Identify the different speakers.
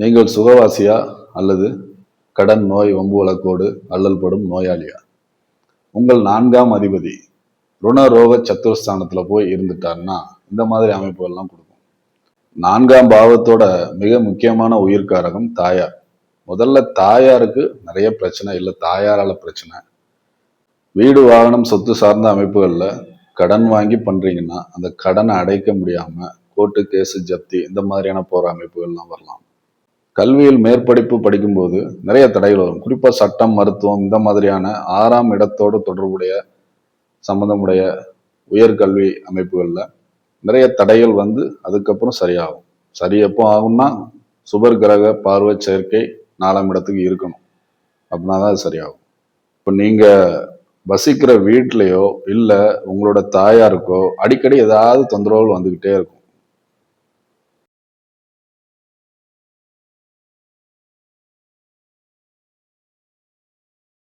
Speaker 1: நீங்கள் சுகவாசியா அல்லது கடன் நோய் வம்பு வழக்கோடு அல்லல்படும் நோயாளியா? உங்கள் நான்காம் அதிபதி ருண ரோக போய் இருந்துட்டாருன்னா இந்த மாதிரி அமைப்புகள்லாம் கொடுக்கும். நான்காம் பாவத்தோட மிக முக்கியமான உயிர்காரகம் தாயார். முதல்ல தாயாருக்கு நிறைய பிரச்சனை இல்லை தாயாரால பிரச்சனை. வீடு வாகனம் சொத்து சார்ந்த அமைப்புகளில் கடன் வாங்கி பண்ணுறீங்கன்னா அந்த கடனை அடைக்க முடியாமல் கோர்ட்டு கேஸு ஜப்தி இந்த மாதிரியான போகிற அமைப்புகள்லாம் வரலாம். கல்வியில் மேற்படிப்பு படிக்கும்போது நிறைய தடைகள் வரும். குறிப்பாக சட்டம் மருத்துவம் இந்த மாதிரியான ஆறாம் இடத்தோடு தொடர்புடைய சம்பந்தமுடைய உயர்கல்வி அமைப்புகளில் நிறைய தடைகள் வந்து அதுக்கப்புறம் சரியாகும். சரி எப்போ ஆகும்னா சுபர் கிரக பார்வை சேர்க்கை நாலாம் இடத்துக்கு இருக்கணும். அப்படின்னா தான் அது சரியாகும். இப்போ நீங்கள் வசிக்கிற வீட்லேயோ இல்லை உங்களோட தாயாருக்கோ அடிக்கடி ஏதாவது தொந்தரவுகள் வந்துக்கிட்டே இருக்கும்.